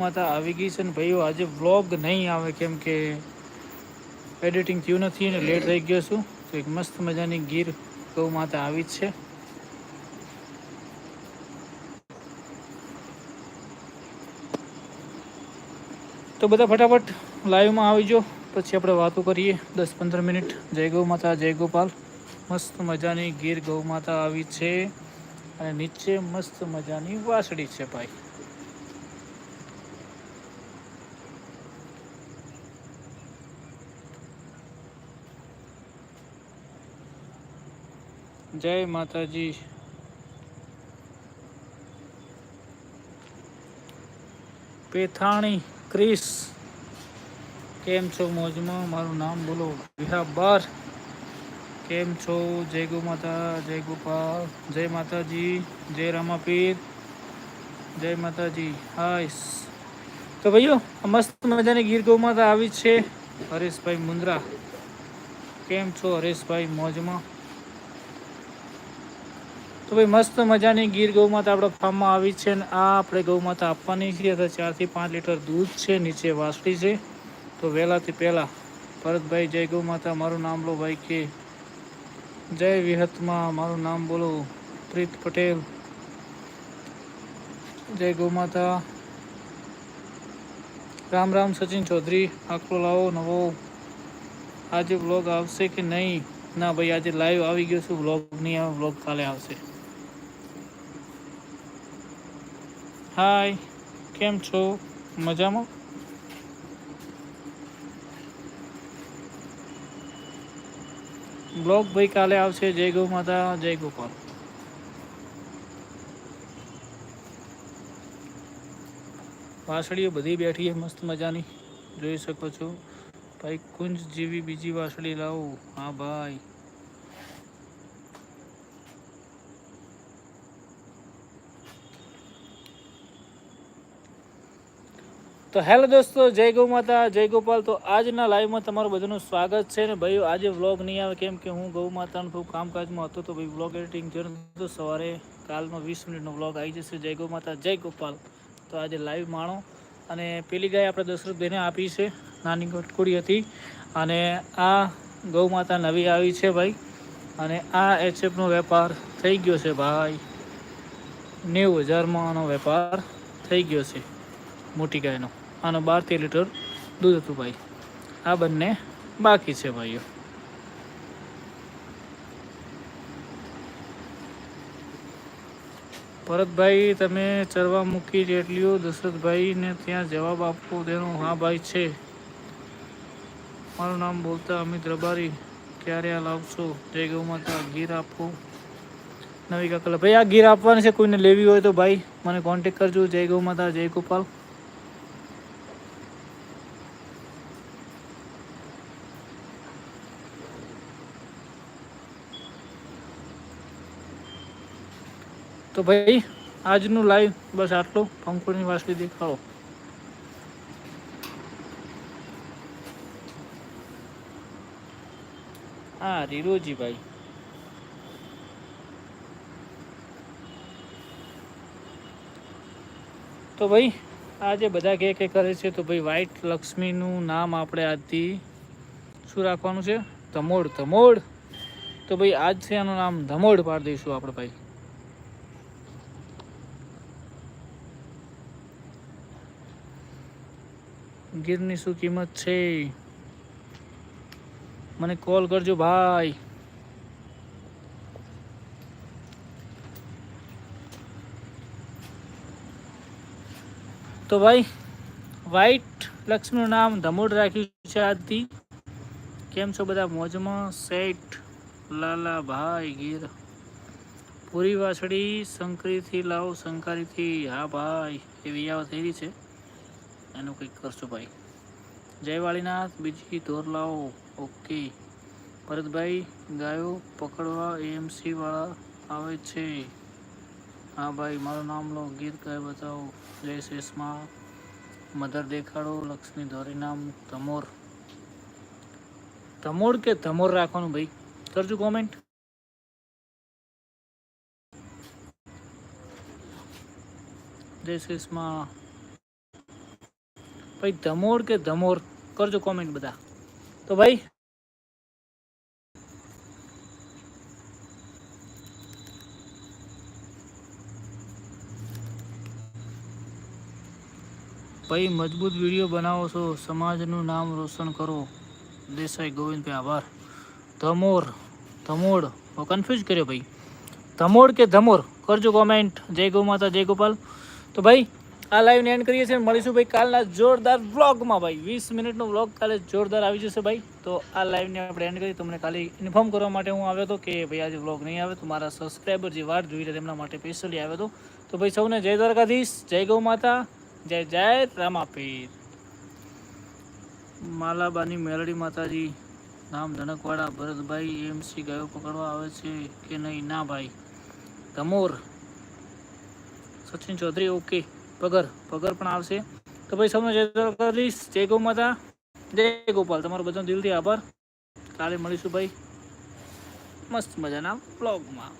માતા આવી ગઈ છે ને ભાઈઓ, આજે વ્લોગ નહીં આવે કેમ કે એડિટિંગ થયું નથી અને લેટ થઈ ગયો છું. તો એક મસ્ત મજાની ગીર ગૌ માતા આવી જ છે. તો બધા ફટાફટ લાઈવમાં આવીજો પછી આપણે વાતો કરીએ. દસ પંદર મિનિટ. જય ગૌ માતા, જય ગોપાલ. મસ્ત મજાની ગીર ગૌ માતા આવી છે. અને નીચે મસ્ત મજાની વાસળી છે ભાઈ. જય માતાજી. પેથાણી ક્રિસ, કેમ છો મોજમાં? મારું નામ બોલો વિહા કેમ છો? જય ગો માતા જય ગોપાલ, જય માતાજી, જય રામાપીર, જય માતાજી. હાય. તો ભાઈઓ, આ મસ્ત મજાની ગીર ગૌ માતા આવી છે હરેશભાઈ મુન્દ્રા કેમ છો હરેશભાઈ મોજમાં? તો ભાઈ મસ્ત મજાની ગીર ગૌ માતા આપણા ફાર્મમાં આવી છે અને આ આપણે ગૌ માતા આપવાની છે તો ચારથી પાંચ લીટર દૂધ છે, નીચે વાસળી છે. તો વહેલાથી પહેલાં ભરતભાઈ, જય ગૌ માતા મારું નામ લો ભાઈ કે. જય વિહતમાં, મારું નામ બોલો પ્રીત પટેલ. જય ગૌ માતા રામ રામ સચિન ચૌધરી આકલો લાવો, નવો. આજે બ્લોગ આવશે કે નહીં? ના ભાઈ, આજે લાઈવ આવી ગયો છું બ્લોગ નહીં આવે બ્લોગ કાલે આવશે. હાય કેમ છો? મજામાં? બ્લોગ ભાઈ કાલે આવશે. જય ગૌ માતા, જય ગોપાલ. વાસળીઓ બધી બેઠી છે, મસ્ત મજાની. જોઈ શકો છો. ભાઈ, કુંજ જેવી બીજી વાસળી લાવો. હા, ભાઈ. તો હેલો દોસ્તો, જય ગૌ માતા, જય ગોપાલ. તો આજના લાઈવમાં તમારું બધાનું સ્વાગત છે ને ભાઈ આજે વ્લોગ નહીં આવે કેમ કે હું ગૌ માતાનું થોડું કામકાજમાં હતો તો ભાઈ વ્લોગ એડિટિંગ જરૂર તો સવારે કાલનો વીસ મિનિટનો વ્લોગ આવી જશે. જય ગૌ માતા, જય ગોપાલ. તો આજે લાઈવ માણો. અને પેલી ગાય આપણે દશરથભાઈને આપી છે, નાની ગટકુડી હતી. અને આ ગૌ માતા નવી આવી છે ભાઈ. અને આ એચએફનો વેપાર થઈ ગયો છે ભાઈ. નેવું હજારમાં આનો વેપાર થઈ ગયો છે. મોટી ગાયનો. આનો બાર તેર લીટર દૂધ હતું ભાઈ. આ બંને બાકી છે ભાઈઓ. ભરતભાઈ, તમે ચરવા મૂકી જેટલીઓ દશરથભાઈને ત્યાં જવાબ આપવો તેનો હા ભાઈ છે. મારું નામ બોલતા અમિત રબારી. ક્યારે આ લાવશો? જય ગૌ માતા ગીર આપો. નવી કાકલા. ભાઈ, આ ગીર આપવાની છે, કોઈને લેવી હોય તો ભાઈ, મને કોન્ટેક કરજો. જય ગૌ માતા જય ગોપાલ. તો ભાઈ, આજનું લાઈવ બસ આટલું. પંખુની વાસલી દેખાડો હા, રીરોજી ભાઈ. તો ભાઈ, આજે બધા કે કે કરે છે, તો ભાઈ વ્હાઈટ લક્ષ્મીનું નામ આપણે આજથી શું રાખવાનું છે? ધમોડ ધમોડ. તો ભાઈ આજથી આનું નામ ધમોડ પાડી દઈશું આપણે ભાઈ. ગીરની શું કિંમત છે? મને કોલ કરજો ભાઈ. તો ભાઈ વ્હાઈટ લક્ષ્મીનું નામ ધમોડ રાખ્યું છે આજથી. કેમ છો બધા? મોજમાં સેટ. લાલા ભાઈ ગીર. પૂરી વાછડી શંકરીથી લાવો શંકારીથી હા ભાઈ એવી આવા થઈ રહી છે. એનું કંઈક કરશો ભાઈ. જય વાળીનાથ. બીજી ધોર લાવો. ઓકે ભરતભાઈ ગાયો પકડવા એએમસી વાળા આવે છે. હા ભાઈ, મારું નામ લો. ગીત ગાય બતાવો. જય શેષમાં મધર દેખાડો. લક્ષ્મી ધોરી નામ. ધમોર ધમોર કે ધમોર રાખવાનું ભાઈ? કરજો કોમેન્ટ જય શેષમાં ભાઈ ધમોડ કે ધમોર? કરજો કોમેન્ટ બધા. તો ભાઈ ભાઈ મજબૂત વીડિયો બનાવો છો. સમાજનું નામ રોશન કરો. દેસાઈ ગોવિંદભાઈ આભાર. ધમોર, ધમોડ. કન્ફ્યુઝ કર્યો ભાઈ. ધમોડ કે ધમોર? કરજો કોમેન્ટ જય ગૌ માતા, જય ગોપાલ. તો ભાઈ આ લાઈવને એન્ડ કરીએ છીએ. મળીશું ભાઈ કાલના જોરદાર વ્લોગમાં ભાઈ. વીસ મિનિટનો વ્લોગ કાલે જોરદાર આવી જશે ભાઈ. તો આ લાઈવને આપણે એન્ડ કરી તમને ખાલી ઇન્ફોર્મ કરવા માટે હું આવ્યો હતો કે ભાઈ આજે વ્લોગ નહીં આવે. તો મારા સબસ્ક્રાઈબર જે વાટ જોઈ રહ્યા તેમના માટે સ્પેશિયલી આવ્યો હતો. તો ભાઈ સૌને જય દ્વારકાધીશ, જય ગૌ માતા, જય જય રામાપીર. માલાબાની મેલડી માતાજી, નામ ધનકવાડા, ભરતભાઈ એમસી ગાયો પકડવા આવે છે કે નહીં? ના ભાઈ. ધમોર. સચિન ચૌધરી ઓકે પગર પગર પણ આવશે. તો ભાઈ સૌનો જય કરીશ જય ગૌ માતા જય ગોપાલ. તમારો બધાનો દિલથી આભાર. કાલે મળીશું ભાઈ. મસ્ત મજાના બ્લોગમાં